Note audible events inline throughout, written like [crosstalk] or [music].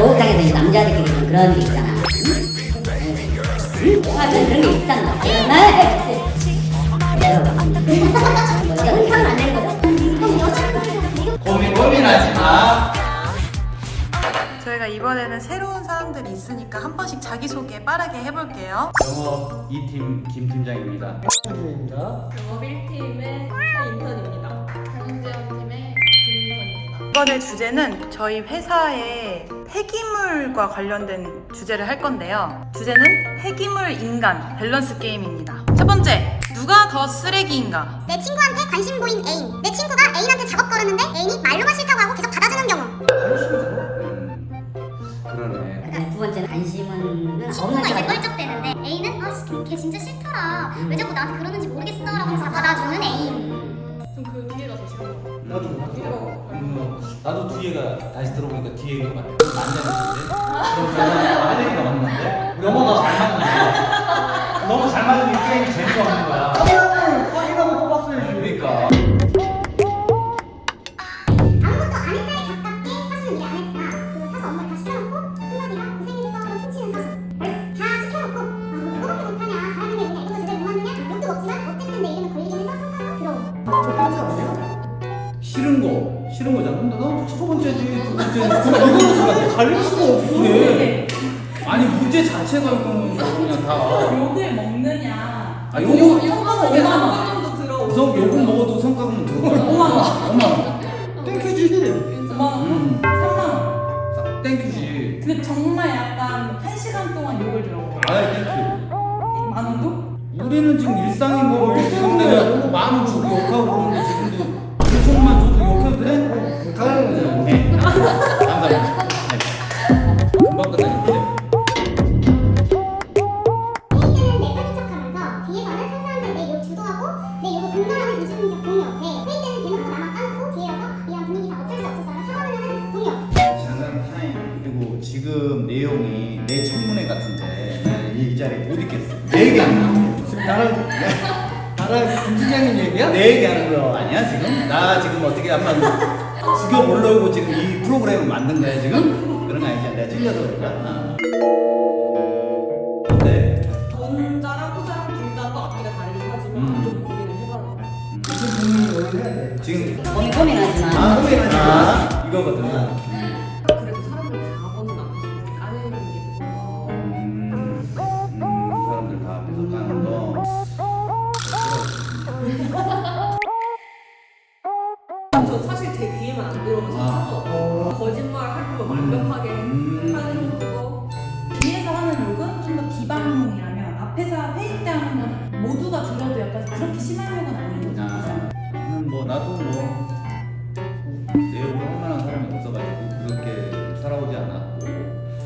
목욕탕에서 남자들끼리 좀 그런 게 있잖아. 응? 아, 좀 그런 게 있단 말이야. 흥탕은 안 되는 거죠? 고민 고민하지 마. 저희가 이번에는 새로운 사람들이 있으니까 한 번씩 자기소개 빠르게 해볼게요. 영업 2팀 김 팀장입니다. 영업 1팀의 최인턴입니다. 경영지원팀의 김인턴입니다. 이번에 주제는 저희 회사의 폐기물과 관련된 주제를 할 건데요. 주제는 폐기물 인간 밸런스 게임입니다. 첫 번째, 누가 더 쓰레기인가? 내 친구한테 관심 보인 애인 내 친구가 애인한테 작업 걸었는데 애인이 말로만 싫다고 하고 계속 받아주는 경우 음, 그러네. 그다음에 두 번째는 관심은 없는 친구가 이제 사람. 껄쩍대는데 애인은 아, 걔 진짜 싫더라 왜 자꾸 나한테 그러는지 모르겠어 라고 해서 받아주는 애인 좀그 뒤에가 더 싫은 것 같아요. 나도 음, 나도 뒤에가 다시 들어보니까 뒤에 것 같아. 남자인데? 할 얘기가 없는데? 엄마가 잘 맞는 너무 잘이 게임이 재미가 없는 거야. 근데 너첫 번째지, 두 번째지. 이거는 정말 갈릴 수가 없어. 그래. 아니, 문제 자체가 이거는 그냥 다. 욕을 먹느냐. 아, 요거, 성과가 5만 원 정도 들어. 우선 요금 먹어도 성과금은 들어가. 5만 원. 5만 원. 땡큐지. 5만 원. 음. 3만 원. 땡큐지. 근데 정말 약간 한 시간 동안 욕을 들어. 아이, 땡큐. 만 원도? 우리는 지금 일상인 거고 내가 많은 주고 욕하고 그러는 내용이 내 청문회 같은데 이 자리에 못 있겠어. 내 얘기 안 나. 지금 나랑 나랑 김 팀장님 얘기야? 내 얘기 하는 거 아니야 지금? 나 지금 어떻게 한번 죽여 보려고 지금 이 프로그램을 만든 거야 지금? 그런 거 아니야? 내가 찔려서 그런가? 아. 네. 전자랑 후자랑 둘다또 앞뒤가 다르긴 하지만 음. 좀 고민을 해야 돼? 지금 고민 고민하지 마. 아, 고민하지 마. 이거거든. 안 들어가서 아. 거짓말 할 거면 완벽하게 음. 하는 거. 뒤에서 하는 욕은 좀 더 비방용이라면 앞에서 회의 때 하는 건 모두가 들어도 약간 그렇게 심한 욕은 아닌 거죠. 아, 음, 뭐 나도 뭐 내용을 할 만한 사람이 없어가지고 그렇게 살아오지 않았고.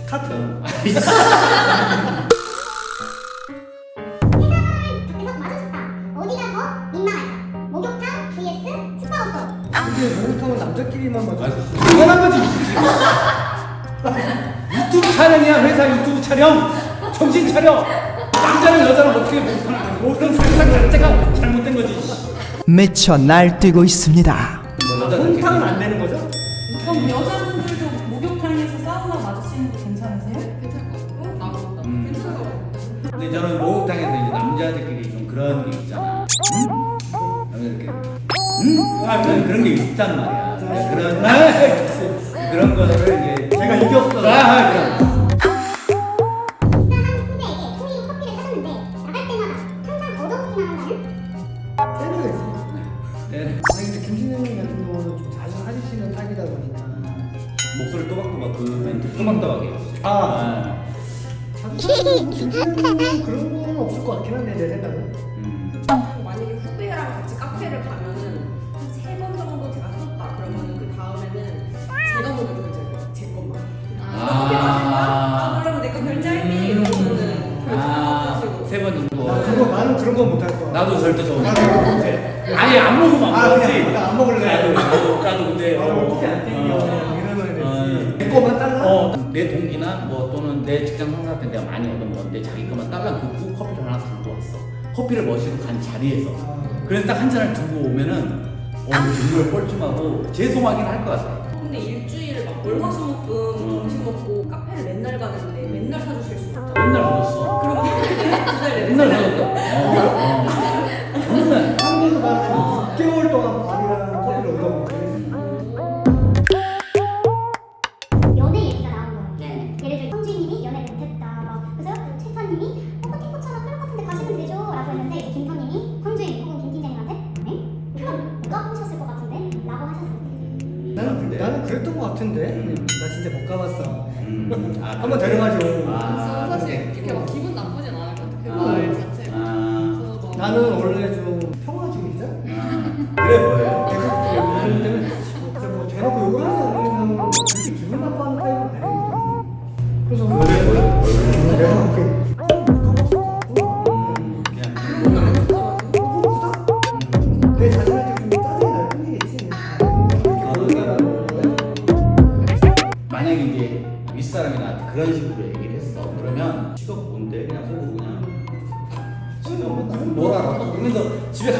카트. [laughs] [laughs] [laughs] 근데 목욕탕은 남자끼리만 맞아. 당연한 거지. 유튜브 촬영이야 회사 유튜브 촬영. 정신 차려. 남자는 여자는 어떻게 못하는 거야? 그런 상상 자체가 잘못된 거지. 미쳐 날뛰고 있습니다. 홍탕은 안 되는 거죠? 그럼 여자분들도 목욕탕에서 사우나 마주치는 거 괜찮으세요? 괜찮을 것 같고 나도 음. 괜찮을 것 같고. 근데 저는 목욕탕에서 이제 남자들끼리 좀 그런 게 있잖아. 이렇게 응? 하면 그런 게 있단 말이야. 그런 날 그런 거를 이제 제가 이겼어. 아, 그럼. 익사한 후배에게 토니로 커피를 사줬는데 나갈 때마다 항상 얻어먹기만 한다는 때는 거지. 네. 아니 근데 김 팀장님 같은 경우는 좀 자주 하시는 타입이다 보니까 목소리 또박또박 그 멘트. 아. 자주 하시는 김 팀장님은 그런 거는 없을 것 같긴 한데 내 생각은. 그런 건 못할 거야. 나도 절대 저거 못해. 아니 안 먹으면 아, 안 먹지. 그냥 나안 먹을래. 나도 나도 나도 근데 아, 어떻게 안 땡겨. 어. 이러면 어. 내 거만 달라. 어, 내 동기나 뭐 또는 내 직장 상사한테 내가 많이 얻어먹었는데 자기 것만 딸랑 그 커피를 하나 들고 왔어. 커피를 마시러 간 자리에서. 아. 그래서 딱 한 잔을 들고 오면은 어, 정말 뻘쭘하고 죄송하긴 할 것 같아. 근데 일주일에 막 월화수목금 나는 나는 그랬던 것 같은데. 나 진짜 못 가봤어. 음, 아, [laughs] 한번 데려가죠. 아, 사실 근데- 이렇게 막 기분 나쁘진 않을 것 같아. 아. 그말 자체가. 아, 막 나는 원래 좀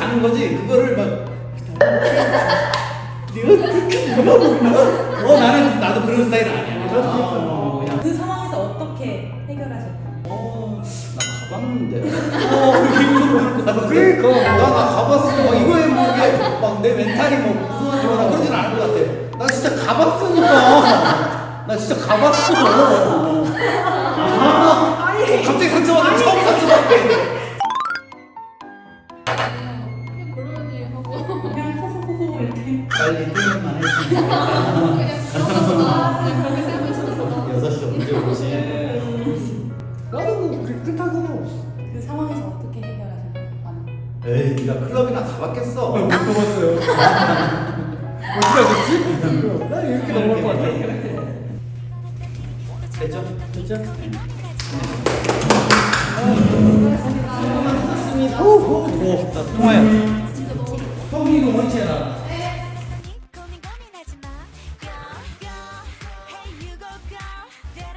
가는 거지. 그거를 막 네가 그렇게 물어보면 어 나는 나도 그런 스타일 아니야. 어, 그냥 그 상황에서 어떻게 해결하셨나요? 어, 나 가봤는데. 어, 것. 그러니까. 나, 나 가봤어. 막 이거에 뭐, 이게 막내 멘탈이 뭐 무슨 거나 그러진 않을 것 같아. 나 진짜 가봤으니까. 나 진짜 가봤어. 아, 갑자기 상처받아. 처음 상처받게. 빨리 퇴근만 그렇게 생각하시면서 6시 언제 오지? 나도 뭐 그렇게 끝하고는 없어. 그 상황에서 어떻게 해결하셨나요? 에이, 네가 클럽이나 가봤겠어. 못 가봤어요. 어떻게 하셨지? 난 이렇게 넘어갈 것 같아. 됐죠? 진짜? 오, 나 통화야. 형이 이거 원치해라.